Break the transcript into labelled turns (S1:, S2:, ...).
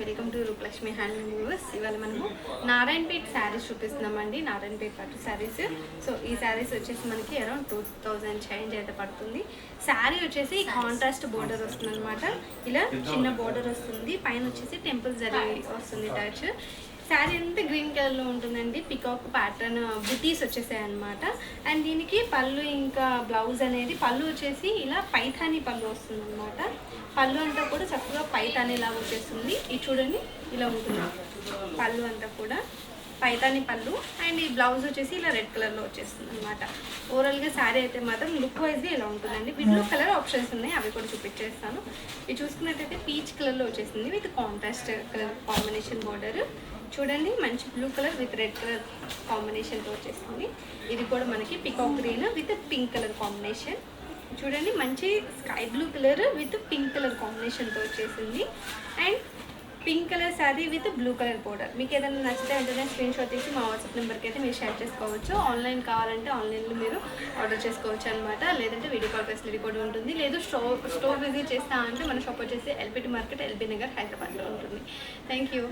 S1: Welcome to Rupalakshmi hand viewers ఇవాళ మనము నారాయణపేట్ శారీస్ చూపిస్తున్నామండి. నారాయణపేట్ పట్టు శారీస్. సో ఈ శారీస్ వచ్చేసి మనకి అరౌండ్ టూ థౌజండ్ చేంజ్ అయితే పడుతుంది. శారీ వచ్చేసి కాంట్రాస్ట్ బోర్డర్ వస్తుంది అనమాట ఇలా చిన్న బోర్డర్ వస్తుంది. పైన వచ్చేసి టెంపుల్ జరీ వస్తుంది టచ్ శారీ అంతా గ్రీన్ కలర్లో ఉంటుందండి. పికాక్ ప్యాటర్న్ బుటీస్ వచ్చేసాయి అనమాట అండ్ దీనికి పళ్ళు ఇంకా బ్లౌజ్ అనేది పళ్ళు వచ్చేసి ఇలా పైథానీ పళ్ళు వస్తుంది అనమాట పళ్ళు అంతా కూడా చక్కగా పైథానీ లాగా వచ్చేస్తుంది. ఇది చూడండి ఇలా ఉంటుంది. పళ్ళు అంతా కూడా. పైతాని పళ్ళు అండ్ ఈ బ్లౌజ్ వచ్చేసి ఇలా రెడ్ కలర్లో వచ్చేస్తుంది అనమాట ఓవరాల్గా శారీ అయితే మాత్రం లుక్ వైజ్ ఇలా ఉంటుందండి? వీటిలో కలర్ ఆప్షన్స్ ఉన్నాయి అవి కూడా చూపించేస్తాను. ఇది చూసుకున్నట్టయితే పీచ్ కలర్లో వచ్చేసింది with contrast colour combination border చూడండి మంచి blue colour with red colour కాంబినేషన్తో వచ్చేసింది. ఇది కూడా మనకి peacock green with pink colour combination చూడండి మంచి sky blue colour with pink colour కాంబినేషన్తో వచ్చేసింది. And colour sari with blue colour border మీకు ఏదైనా నచ్చితే వెంటనే స్క్రీన్ షాట్ తీసి మా వాట్సాప్ నెంబర్కి అయితే మీరు షేర్ చేసుకోవచ్చు. ఆన్లైన్ కావాలంటే ఆన్లైన్లో మీరు ఆర్డర్ చేసుకోవచ్చు అనమాట లేదంటే వీడియో కాల్ ఫెసిలిటీ కూడా ఉంటుంది. లేదు స్టోర్ స్టోర్ విజిట్ చేస్తా అంటే మన షాప్ వచ్చేసి ఎల్బిటి మార్కెట్ ఎల్బీ నగర్ హైదరాబాద్లో ఉంటుంది. Thank you